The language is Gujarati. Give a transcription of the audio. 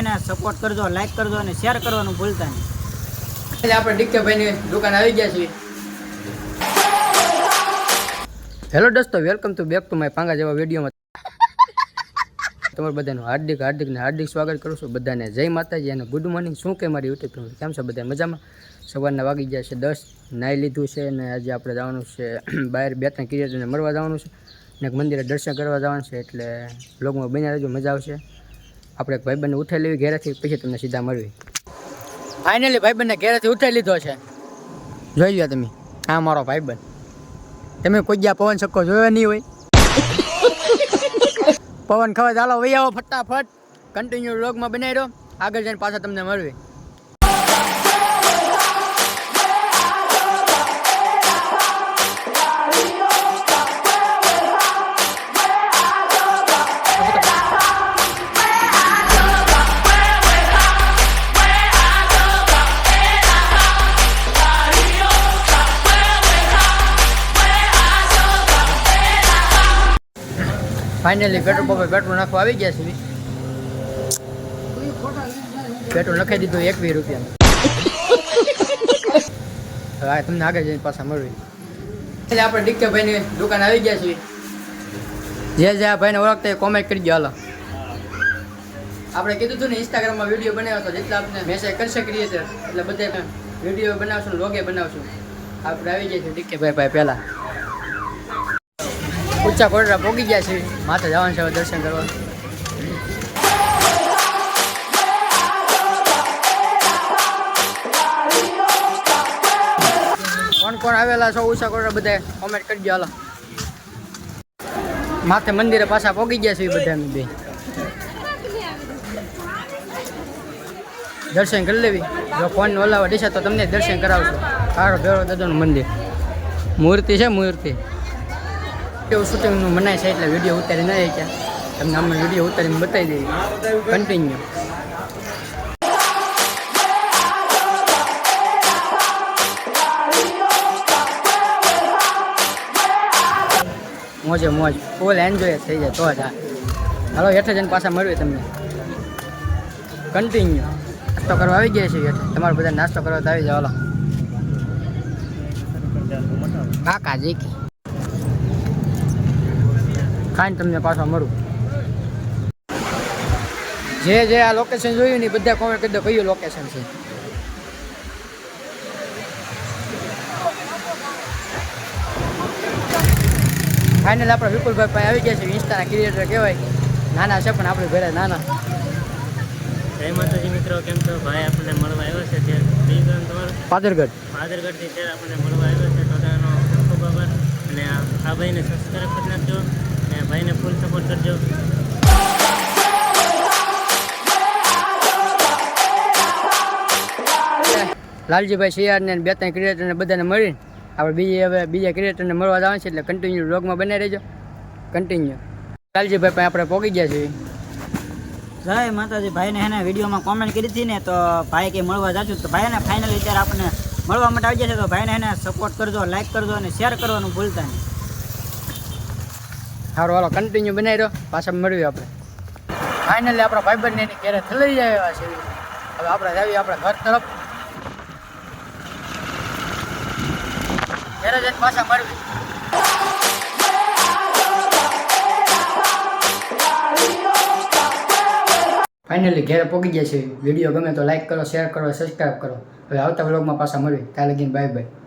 એને સપોર્ટ કરજો લાઈક કરજો અને શેર કરવાનું ભૂલતા નહીં. એટલે આપણે ડિક્કભાઈની દુકાન આવી ગયા છીએ. હેલો દોસ્તો welcome to back to my પાંગા જેવા વિડીયોમાં. તમારું બધાનું હાર્દિક હાર્દિક ને હાર્દિક સ્વાગત કરું છું બધાને. જય માતાજી અને ગુડ મોર્નિંગ શું કે મારી યુટ્યુબ ફેમિલી કેમ છે બધા? મજામાં? સવારના વાગી ગયા છે દસ નાહી લીધું છે અને આજે આપણે જવાનું છે બહાર બે ત્રણ કિરિયાતને મળવા જવાનું છે ને મંદિરે દર્શન કરવા જવાનું છે એટલે બ્લોગમાં બન્યા રહેજો મજા આવશે. આપણે એક ભાઈબંધને ઉઠાઈ લેવી ઘેરેથી, પછી તમને સીધા મળવી. ફાઇનલી ભાઈબંધને ઘેરેથી ઉઠાઈ લીધો છે. જોઈ લ્યો તમે, આ મારો ભાઈબંધ. તમે કોઈ ગયા પવન સક્કો જોયો નહીં હોય? પવન ખવા ચાલો વૈયાઓ ફટાફટ. કન્ટિન્યુ રોગમાં બનાવી રહ્યો. આગળ જઈને પાછા તમને મળવી. ફાઇનલી પેટ્રોલ પંપે પેટ્રોલ નાખવા આવી ગયા છે. પેટ્રોલ લખાઈ દીધું એકવીસ રૂપિયા હવે તમને આગળ જઈને પાછા મળવી. એટલે આપણે ડીકે ભાઈની દુકાન આવી ગયા છીએ. જે જે આ ભાઈને ઓળખતા કોમેન્ટ કરી દો હાલો. આપણે કીધું હતું ને ઇન્સ્ટાગ્રામમાં વીડિયો બનાવ્યો હતો જેટલા આપણે મેસેજ કરી છીએ, એટલે બધે વીડિયો બનાવશું લોગે બનાવશું. આપણે આવી છીએ ડીકે ભાઈ ભાઈ પહેલાં. ઊંચા કોટરા પોગી ગયા છે. માથે જવાનું છે દર્શન કરવા. કોણ આવેલા છો ઊંચા કોટરા બધા? કોમેન્ટ કરજો હાલો. માથે મંદિરે પાછા પોગી ગયા છે બધા અમે બે. દર્શન કરી લેવી. જો ફોન ઓલાવા દેશે તો તમને દર્શન કરાવશું. કાળો ભેળો દાદાનું મંદિર. મૂર્તિ છે મૂર્તિ. વીડિયો શૂટિંગનું મનાય છે એટલે વીડિયો ઉતારી ના ક્યાં તમને અમે વીડિયો ઉતારીને બતાવી દઈએ. કન્ટિન્યુ મોજે મોજ. ફૂલ એન્જોય થઈ જાય તો જ હાલો હેઠે જઈને પાછા મળીએ તમને. કન્ટિન્યુ નાસ્તો કરવા આવી ગયા છીએ હેઠે તમારે બધા નાસ્તો કરવા આવી જાવ હાલો. કાકા, જીકી. ખાઈને તમને પાછો મળું. જે જે આ લોકેશન જોયું ને બધા કોમેન્ટ કરી દો કયું લોકેશન છે. ફાઇનલ આપણે વિપુલભાઈ પાસે આવી ગયા છે ઇન્સ્ટાના ક્રિએટર કહેવાય. નાના છે પણ આપણે ઘરે નાના. જય માતાજી મિત્રો કેમ છો? ભાઈ આપણને મળવા આવ્યો છે તમારું પાદરગઢ. પાદરગઢથી ત્યારે આપણને મળવા આવ્યો છે. તો ખૂબ ખૂબ આભાર. અને આ ભાઈને સબસ્ક્રાઈબ કરી નાખજો. ભાઈને ફૂલ સપોર્ટ કરજો. લાલજીભાઈ શિયાળને બે ત્રણ ક્રિએટરને બધાને મળીને આપણે બીજી હવે બીજા ક્રિએટરને મળવા જવાનું છે એટલે કન્ટિન્યુ રોગમાં બનાવી રહેજો. કન્ટિન્યુ લાલજીભાઈ પણ આપણે પહોંચી ગયા છીએ. જય માતાજી. ભાઈને એને વિડીયોમાં કોમેન્ટ કરી હતી ને તો ભાઈ કંઈ મળવા જાશું તો ભાઈને ફાઇનલ અત્યારે આપણને મળવા માટે આવી જશે તો ભાઈને એને સપોર્ટ કરજો લાઇક કરજો અને શેર કરવાનું ભૂલતા નહીં. સારું હાલો કન્ટિન્યુ બનાવી દો પાછા મળવી આપણે. ફાઇનલી આપણા ભાઈબંધને એની ઘેરે થઈ આવ્યા છે. હવે આપણે જાવી આપણે ઘર તરફ. ઘેરે જઈને પાછા મળવી ફાઇનલી ઘેરે પહોંચી ગયા છે. વીડિયો ગમે તો લાઇક કરો શેર કરો સબસ્ક્રાઈબ કરો. હવે આવતા વ્લોગમાં પાછા મળીએ. ત્યાં લગીને બાય બાય